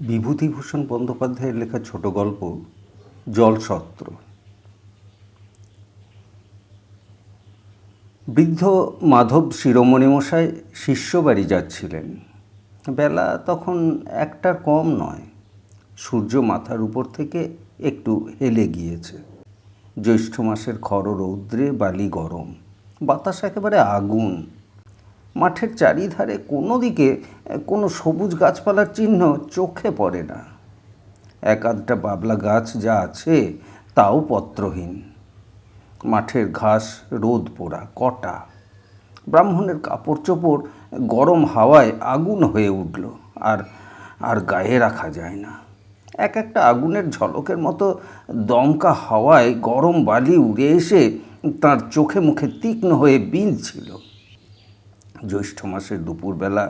বিভূতিভূষণ বন্দ্যোপাধ্যায়ের লেখা ছোট গল্প, জলসত্র। বৃদ্ধ মাধব শিরোমণি মশাই শিষ্য বাড়ি যাচ্ছিলেন। বেলা তখন একটার কম নয়। সূর্য মাথার উপর থেকে একটু হেলে গিয়েছে। জ্যৈষ্ঠ মাসের খর রৌদ্রে বালি গরম। বাতাস একেবারে আগুন। মাঠের চারিধারে কোনো দিকে কোনো সবুজ গাছপালার চিহ্ন চোখে পড়ে না। এক আধটা বাবলা গাছ যা আছে তাও পত্রহীন। মাঠের ঘাস, রোদ পোড়া, কটা। ব্রাহ্মণের কাপড় চোপড় গরম হাওয়ায় আগুন হয়ে উঠল আর আর গায়ে রাখা যায় না। এক একটা আগুনের ঝলকের মতো দমকা হাওয়ায় গরম বালি উড়ে এসে তার চোখে মুখে তীক্ষ্ণ হয়ে বিঁধছিল। জ্যৈষ্ঠ মাসের দুপুরবেলা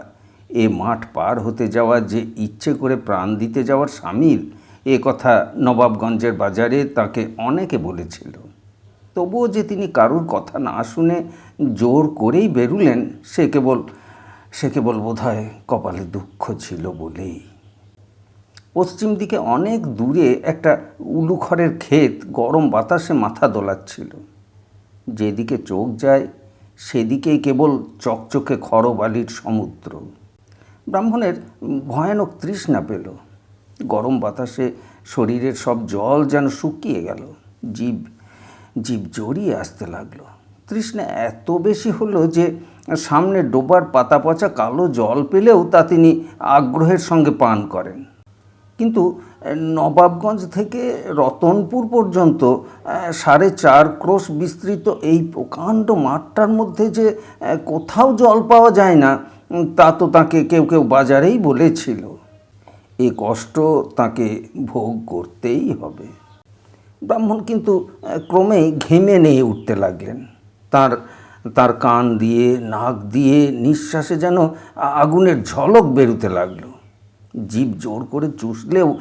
এ মাঠ পার হতে যাওয়া, যে ইচ্ছে করে প্রাণ দিতে যাওয়ার সামিল এ কথা নবাবগঞ্জের বাজারে তাকে অনেকে বলেছিল। তবুও যে তিনি কারুর কথা না শুনে জোর করেই বেরুলেন, সে কেবল সে কেবল বোধহয় কপালে দুঃখ ছিল বলেই। পশ্চিম দিকে অনেক দূরে একটা উলুখড়ের ক্ষেত গরম বাতাসে মাথা দোলাচ্ছিল। যেদিকে চোখ যায় সেদিকেই কেবল চকচকে খরবালির সমুদ্র। ব্রাহ্মণের ভয়ানক তৃষ্ণা পেল। গরম বাতাসে শরীরের সব জল যেন শুকিয়ে গেল। জীব জীব জড়িয়ে আসতে লাগল। তৃষ্ণা এত বেশি হলো যে সামনে ডোবার পাতা পচা কালো জল পেলেও তা তিনি আগ্রহের সঙ্গে পান করেন। কিন্তু নবাবগঞ্জ থেকে রতনপুর পর্যন্ত সাড়ে চার ক্রোশ বিস্তৃত এই প্রকাণ্ড মাঠটার মধ্যে যে কোথাও জল পাওয়া যায় না তা তো তাকে কেউ কেউ বাজারেই বলেছিল। এ কষ্ট তাকে ভোগ করতেই হবে। ব্রাহ্মণ কিন্তু ক্রমেই ঘেমে নিয়ে উঠতে লাগলেন। তার তার কান দিয়ে, নাক দিয়ে নিঃশ্বাসে যেন আগুনের ঝলক বেরুতে লাগল। জীব জোর করে চুষলেও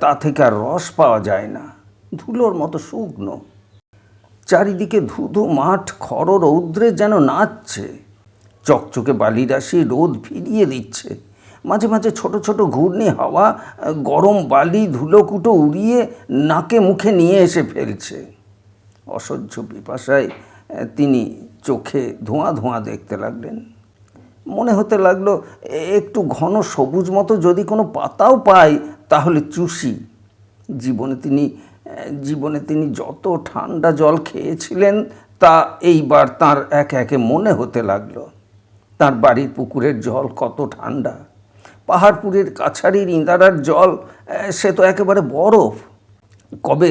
তা থেকে আর রস পাওয়া যায় না। ধুলোর মতো শুকনো। চারিদিকে ধুধু মাঠ, খর রৌদ্রে যেন নাচছে। চকচকে বালিরাশি রোদ ফিরিয়ে দিচ্ছে। মাঝে মাঝে ছোট ছোট ঘূর্ণি হাওয়া গরম বালি ধুলোকুটো উড়িয়ে নাকে মুখে নিয়ে এসে ফেলছে। অসহ্য পিপাসায় তিনি চোখে ধোঁয়া ধোঁয়া দেখতে লাগলেন। মনে হতে লাগল একটু ঘন সবুজ মতো যদি কোনো পাতাও পাই, তাহলে চুষি। জীবনে তিনি জীবনে তিনি যত ঠান্ডা জল খেয়েছিলেন, তা এইবার তার একে একে মনে হতে লাগল। তার বাড়ির পুকুরের জল কত ঠান্ডা। পাহাড়পুরের কাছারির ইন্দারার জল সে তো একেবারে বরফ। কবে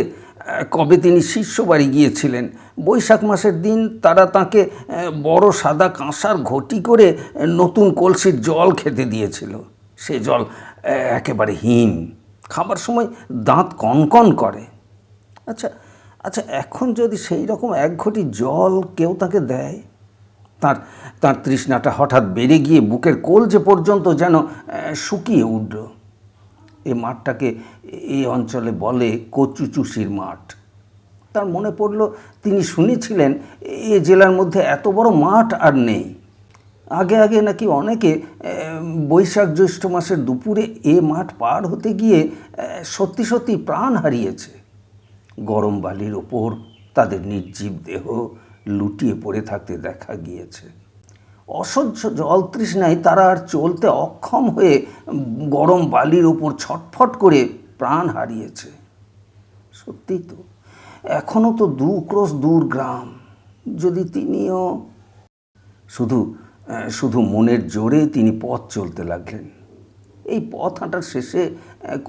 কবে তিনি শিষ্য বাড়ি গিয়েছিলেন? বৈশাখ মাসের দিন তারা তাকে বড় সাদা কাঁসার ঘটি করে নতুন কলসির জল খেতে দিয়েছিল। সে জল একেবারে হিম খাবার সময় দাঁত কনকন করে। আচ্ছা আচ্ছা এখন যদি সেই রকম এক ঘটি জল কেউ তাকে দেয়? তার তার তৃষ্ণাটা হঠাৎ বেড়ে গিয়ে বুকের কোল যে পর্যন্ত যেন শুকিয়ে উঠল। এই মাঠটাকে এই অঞ্চলে বলে কচুচুষির মাঠ। তার মনে পড়ল তিনি শুনেছিলেন, এ জেলার মধ্যে এত বড় মাঠ আর নেই। আগে আগে নাকি অনেকে বৈশাখ জ্যৈষ্ঠ মাসের দুপুরে এ মাঠ পার হতে গিয়ে সত্যি সত্যি প্রাণ হারিয়েছে। গরম বালির ওপর তাদের নির্জীব দেহ লুটিয়ে পড়ে থাকতে দেখা গিয়েছে। অসহ্য জল তৃষ্ণায় তারা আর চলতে অক্ষম হয়ে গরম বালির ওপর ছটফট করে প্রাণ হারিয়েছে। সত্যি তো এখনও তো দু ক্রোশ দূর গ্রাম। যদি তিনিও শুধু শুধু মনের জোরে তিনি পথ চলতে লাগলেন। এই পথ হাঁটার শেষে,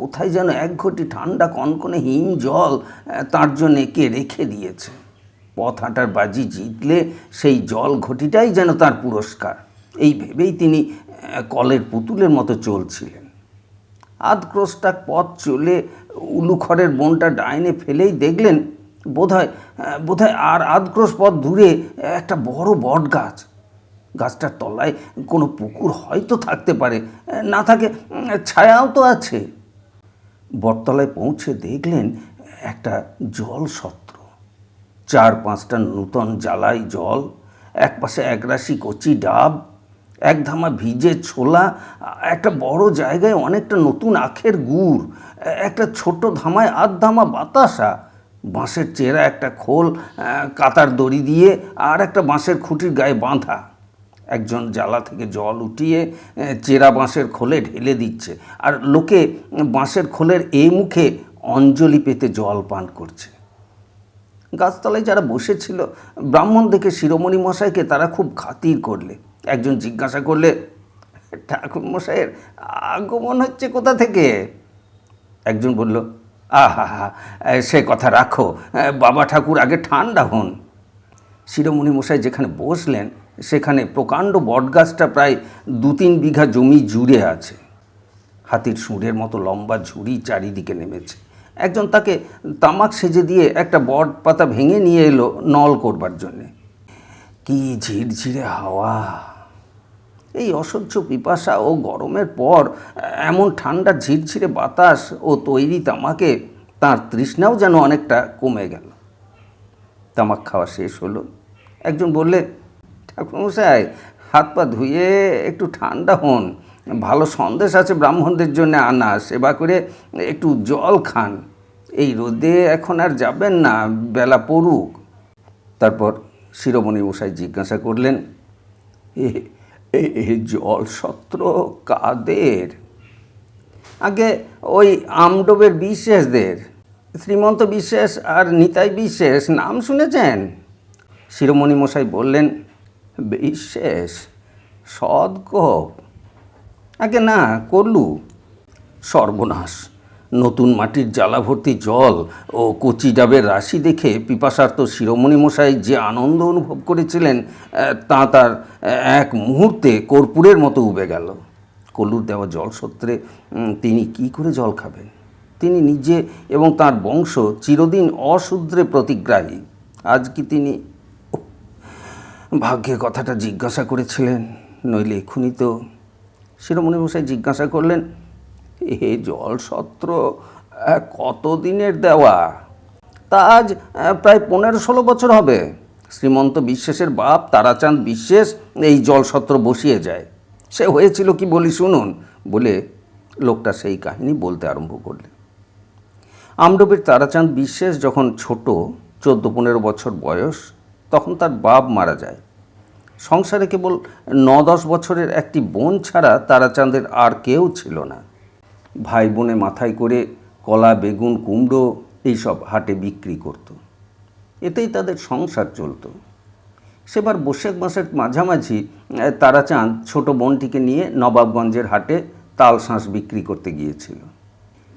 কোথায় যেন এক ঘটি ঠান্ডা কনকনে হিম জল, তার জন্য কে রেখে দিয়েছে। পথ হাঁটার বাজি জিতলে সেই জল ঘটিটাই যেন তার পুরস্কার। এই ভেবেই তিনি কলের পুতুলের মতো চলছিলেন। আধ ক্রোশটাক পথ চলে উলুখড়ের বনটা ডাইনে ফেলেই দেখলেন, বোধহয় বোধহয় আর আধ ক্রোশ পথ দূরে একটা বড় বট গাছ। গাছটার তলায় কোনো পুকুর হয়তো থাকতে পারে না থাকে ছায়াও তো আছে। বটতলায় পৌঁছে দেখলেন একটা জল সত্র চার পাঁচটা নূতন জ্বালাই জল, এক একপাশে একরাশি কচি ডাব, এক ধামা ভিজে ছোলা, একটা বড় জায়গায় অনেকটা নতুন আখের গুড়, একটা ছোট ধামায় আধ ধামা বাতাসা, বাঁশের চেরা একটা খোল, কাতার দড়ি দিয়ে, আর একটা বাঁশের খুঁটির গায়ে বাঁধা। একজন জ্বালা থেকে জল উঠিয়ে, চেরা বাঁশের খোলে ঢেলে দিচ্ছে। আর লোকে বাঁশের খোলের এই মুখে অঞ্জলি পেতে জল পান করছে। গাছতলায় যারা বসেছিল, ব্রাহ্মণ দেখে শিরোমণি মশাইকে তারা খুব খাতির করলে। একজন জিজ্ঞাসা করলে, ঠাকুর মশাইয়ের আগমন হচ্ছে কোথা থেকে? একজন বলল, আহা হা সে কথা রাখো, বাবা ঠাকুর আগে ঠান্ডা হন। শিরোমণি মশাই যেখানে বসলেন, সেখানে প্রকাণ্ড বটগাছটা প্রায় দু তিন বিঘা জমি জুড়ে আছে। হাতির সুঁড়ের মতো লম্বা ঝুড়ি চারিদিকে নেমেছে। একজন তাকে তামাক সেজে দিয়ে একটা বট পাতা ভেঙে নিয়ে এলো নল করবার জন্যে। কি ঝিরঝিরে হাওয়া। এই অসহ্য পিপাসা ও গরমের পর এমন ঠান্ডা ঝিরঝিরে বাতাস ও তৈরি তামাকে তার তৃষ্ণাও যেন অনেকটা কমে গেল। তামাক খাওয়া শেষ হলো। একজন বললে, ঠাকুরমশাই, হাত পা ধুয়ে একটু ঠান্ডা হন। ভালো সন্দেশ আছে ব্রাহ্মণদের জন্য আনা। সেবা করে একটু জল খান। এই রোদে এখন আর যাবেন না, বেলা পড়ুক। তারপর শিরোমণি মশাই জিজ্ঞাসা করলেন, এ- এ- এ জল সত্র কাদের? আগে ওই আমডোবের বিশ্বাসদের। শ্রীমন্ত বিশ্বাস আর নিতাই বিশ্বাস, নাম শুনেছেন? শিরোমণি মশাই বললেন, বিশ্বাস? সদগোপ আগে না, করলু? সর্বনাশ! নতুন মাটির জ্বালা ভর্তি জল ও কচি ডাবের রাশি দেখে পিপাসার্ত শিরোমণি মশাই যে আনন্দ অনুভব করেছিলেন তা তার এক মুহূর্তে কর্পূরের মতো উবে গেল। কলুর দেওয়া জল সত্রে তিনি কি করে জল খাবেন? তিনি নিজে এবং তার বংশ চিরদিন অশূদ্রে প্রতিগ্রাহী। আজ কি তিনি, ভাগ্যে কথাটা জিজ্ঞাসা করেছিলেন? নইলে এক্ষুনি তো শিরোমণি মশাই জিজ্ঞাসা করলেন এ জল সত্র আহ, কতদিনের দেওয়া? তা আজ প্রায় পনেরো ষোলো বছর হবে। শ্রীমন্ত বিশ্বাসের বাপ তারাচাঁদ বিশ্বাস এই জলসত্র বসিয়ে যায়। সে হয়েছিল কি বলি শুনুন বলে লোকটা সেই কাহিনী বলতে আরম্ভ করলে। আমডোবের তারাচাঁদ বিশ্বাস যখন ছোট চোদ্দ পনেরো বছর বয়স তখন তার বাপ মারা যায়। সংসারে কেবল ন দশ বছরের একটি বোন ছাড়া তারাচাঁদের আর কেউ ছিল না। ভাই বোনে মাথায় করে কলা বেগুন কুমড়ো এইসব হাটে বিক্রি করত। এতেই তাদের সংসার চলতো। সেবার বৈশাখ মাসের মাঝামাঝি আহ, তারাচাঁদ ছোট বোনটিকে নিয়ে নবাবগঞ্জের হাটে তাল শাঁস বিক্রি করতে গিয়েছিল।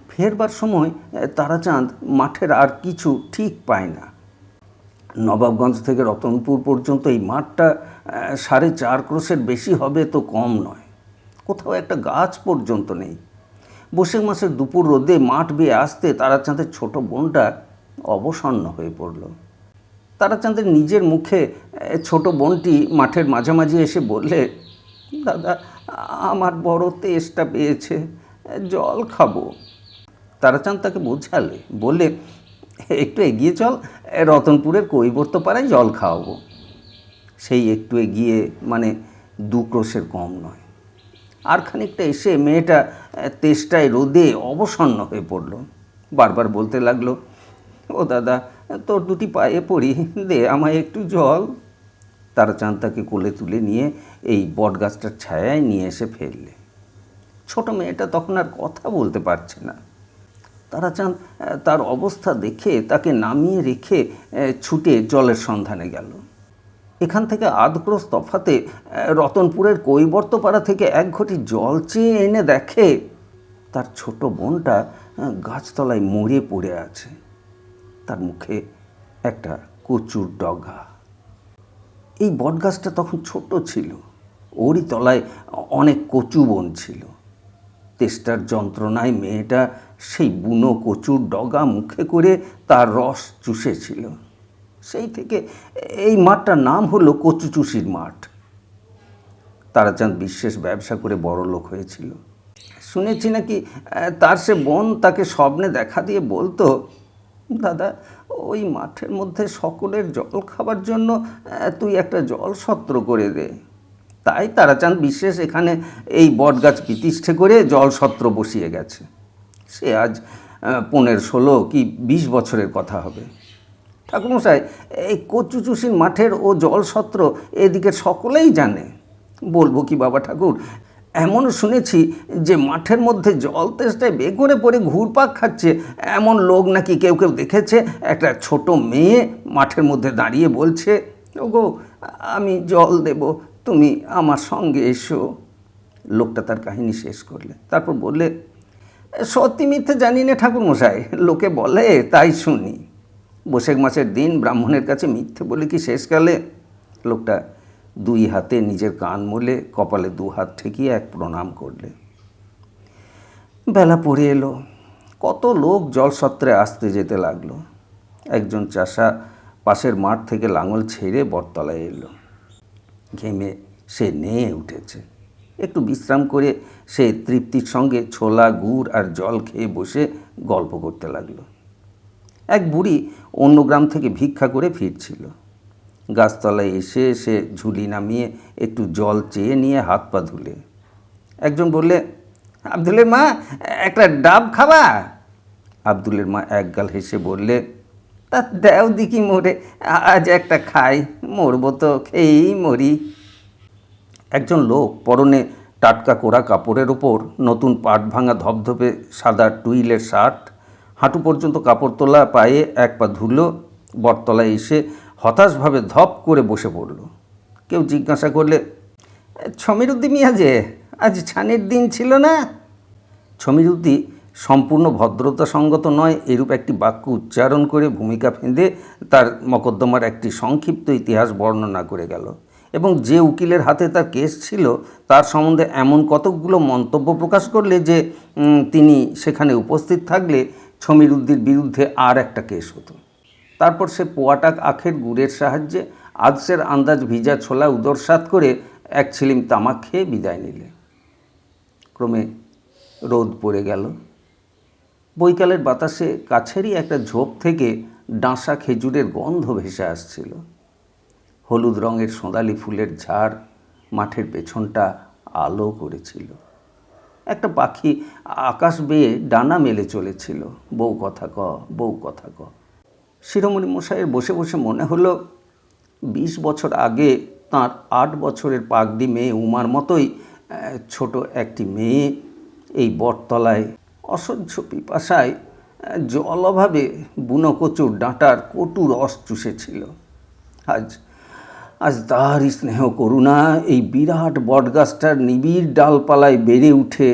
ফেরবার সময় তারাচাঁদ মাঠের আর কিছু ঠিক পায় না। নবাবগঞ্জ থেকে রতনপুর পর্যন্ত এই মাঠটা সাড়ে চার ক্রোশের বেশি হবে তো কম নয়। কোথাও একটা গাছ পর্যন্ত নেই। বৈশাখ মাসের দুপুর রোদে মাঠ বেয়ে আসতে তারাচাঁদের ছোট বোনটা অবসন্ন হয়ে পড়ল। তারাচাঁদের নিজের মুখে ছোট বোনটি মাঠের মাঝামাঝি এসে বললে, দাদা, আমার বড় তেষ্টা পেয়েছে, জল খাব। তারাচাঁদ তাকে বোঝালে বলে একটু এগিয়ে চল, রতনপুরের কৈবর্ত পাড়ায় জল খাওয়াবো। সেই একটু এগিয়ে মানে দু ক্রোশের কম নয়। আর খানিকটা এসে মেয়েটা তেষ্টায় রোদে অবসন্ন হয়ে পড়ল। বারবার বলতে লাগল, ও দাদা, তোর দুটি পায়ে পড়ি, দে আমায় একটু জল। তারাচাঁদ তাকে কোলে তুলে নিয়ে এই বটগাছটার ছায়ায় নিয়ে এসে ফেললে। ছোট মেয়েটা তখন আর কথা বলতে পারছে না। তারাচাঁদ তার অবস্থা দেখে তাকে নামিয়ে রেখে ছুটে জলের সন্ধানে গেল। এখান থেকে আধক্রোশ তফাতে রতনপুরের কৈবর্তপাড়া থেকে এক ঘটি জল চেয়ে এনে দেখে তার ছোট বোনটা গাছতলায় মরে পড়ে আছে। তার মুখে একটা কচুর ডগা। এই বটগাছটা তখন ছোট ছিল। ওরই তলায় অনেক কচু বন ছিল। তেষ্টার যন্ত্রণায় মেয়েটা সেই বুনো কচুর ডগা মুখে করে তার রস চুষেছিল। সেই থেকে এই মাঠটার নাম হলো কচু চুষির মাঠ তারাচাঁদ বিশেষ ব্যবসা করে বড় লোক হয়েছিল। শুনেছি নাকি তার সে বোন তাকে স্বপ্নে দেখা দিয়ে বলতো, দাদা, ওই মাঠের মধ্যে সকলের জল খাবার জন্য তুই একটা জল সত্র করে দে। তাই তারাচাঁদ বিশ্বাস এখানে এই বটগাছ প্রতিষ্ঠা করে জলসত্র বসিয়ে গেছে। সে আজ পনেরো ষোলো কি বিশ বছরের কথা হবে। ঠাকুরমশাই, এই কচুচুষির মাঠের ও জলসত্র এদিকে সকলেই জানে। বলব কি বাবা ঠাকুর এমন শুনেছি যে মাঠের মধ্যে জল তেষ্টায় বেঘরে পড়ে ঘুরপাক খাচ্ছে, এমন লোক নাকি কেউ কেউ দেখেছে, একটা ছোট মেয়ে মাঠের মধ্যে দাঁড়িয়ে বলছে, ওগো, আমি জল দেব, তুমি আমার সঙ্গে এসো। লোকটা তার কাহিনী শেষ করলে, তারপর বললে, সত্যি মিথ্যে জানি না ঠাকুরমশাই, লোকে বলে তাই শুনি। বৈশাখ মাসের দিন ব্রাহ্মণের কাছে মিথ্যে বলে কি শেষকালে? লোকটা দুই হাতে নিজের কান মলে, কপালে দু হাত ঠেকিয়ে এক প্রণাম করলে। বেলা পড়ে এলো। কত লোক জলসত্রে আসতে যেতে লাগল। একজন চাষা পাশের মাঠ থেকে লাঙল ছেড়ে বটতলায় এলো। ঘেমে সে নেয়ে উঠেছে। একটু বিশ্রাম করে সে তৃপ্তির সঙ্গে ছোলা, গুড় আর জল খেয়ে বসে গল্প করতে লাগল। এক বুড়ি অন্য গ্রাম থেকে ভিক্ষা করে ফিরছিল। গাছতলায় এসে সে ঝুলি নামিয়ে একটু জল চেয়ে নিয়ে হাত পা ধুলে। একজন বললে, আবদুলের মা, একটা ডাব খাবা? আবদুলের মা একগাল হেসে বললে, তা দেও দিকি মোরে, আজ একটা খাই, মরবো তো, খেয়েই মরি। একজন লোক পরনে টাটকা কোরা কাপড়ের ওপর নতুন পাট ভাঙা ধপধপে সাদা টুইলের শার্ট হাঁটু পর্যন্ত কাপড় তোলা, পায়ে এক পা ধুলো, বটতলায় এসে হতাশভাবে ধপ করে বসে পড়ল। কেউ জিজ্ঞাসা করলে ছমিরুদ্দি মিয়া যে, আজ ছানের দিন ছিল না? ছমিরুদ্দি সম্পূর্ণ ভদ্রতা সঙ্গত নয়, এরূপ একটি বাক্য উচ্চারণ করে ভূমিকা ফেঁদে তার মকদ্দমার একটি সংক্ষিপ্ত ইতিহাস বর্ণনা করে গেল। এবং যে উকিলের হাতে তার কেস ছিল, তার সম্বন্ধে এমন কতকগুলো মন্তব্য প্রকাশ করলে যে তিনি সেখানে উপস্থিত থাকলে ছমিরুদ্দির বিরুদ্ধে আর একটা কেস হতো। তারপর সে পোয়াটাক আখের গুড়ের সাহায্যে আদসের আন্দাজ ভিজা ছোলা উদরসাত করে এক ছিলিম তামাক খেয়ে বিদায় নিলে। ক্রমে রোদ পড়ে গেল। বৈকালের বাতাসে কাছেরই একটা ঝোপ থেকে ডাঁসা খেজুরের গন্ধ ভেসে আসছিল। হলুদ রঙের সোঁদালি ফুলের ঝাড় মাঠের পেছনটা আলো করেছিল। একটা পাখি আকাশ বেয়ে ডানা মেলে চলেছিল। বউ কথা ক, বউ কথা ক। শিরোমণি মশাইয়ের বসে বসে মনে হলো, বিশ বছর আগে তার আট বছরের পাগড়ি মেয়ে উমার মতোই ছোট একটি মেয়ে এই বটতলায় অসহ্য পিপাসায় জল অভাবে বুনো কচুর ডাঁটার কটু রস চুষেছিল। আজ আজ তারই স্নেহ করুণা, এই বিরাট বটগাছটার নিবিড় ডালপালায় বেড়ে উঠে,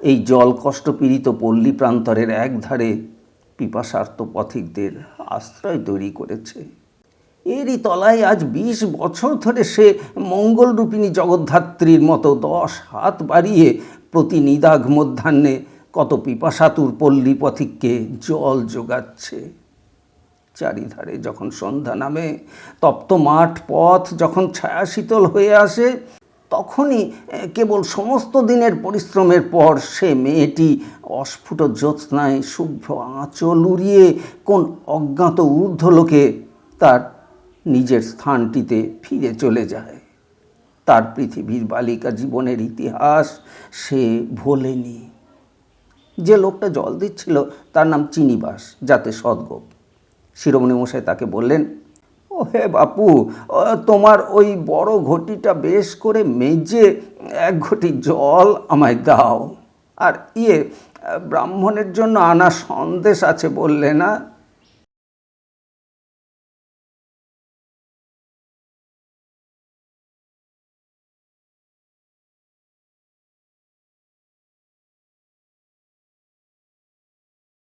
এই জল কষ্টপীড়িত পল্লী প্রান্তরের একধারে পিপাসার্ত পথিকদের আশ্রয় তৈরি করেছে। এরই তলায় আজ বিশ বছর ধরে সে মঙ্গলরূপিণী জগদ্ধাত্রীর মতো দশ হাত বাড়িয়ে প্রতি নিদাঘ মধ্যাহ্নে কত পিপাসাতুর পল্লী পথিককে জল যোগাচ্ছে। চারিধারে যখন সন্ধ্যা নামে, তপ্ত মাঠ পথ যখন ছায়া শীতল হয়ে আসে, তখনই কেবল সমস্ত দিনের পরিশ্রমের পর সে মেয়েটি অস্ফুট জ্যোৎস্নায় শুভ্র আঁচল উড়িয়ে কোন অজ্ঞাত ঊর্ধ্ব লোকে তার নিজের স্থানটিতে ফিরে চলে যায়। তার পৃথিবীর বালিকা জীবনের ইতিহাস সে ভোলেনি। যে লোকটা জল দিচ্ছিল, তার নাম চিনিবাস, যাতে সদ্গোপ। শিরোমণি মশাই তাকে বললেন, ও হে বাপু তোমার ওই বড় ঘটিটা বেশ করে মেজে এক ঘটি জল আমায় দাও। আর ইয়ে ব্রাহ্মণের জন্য আনা সন্দেশ আছে বললে না?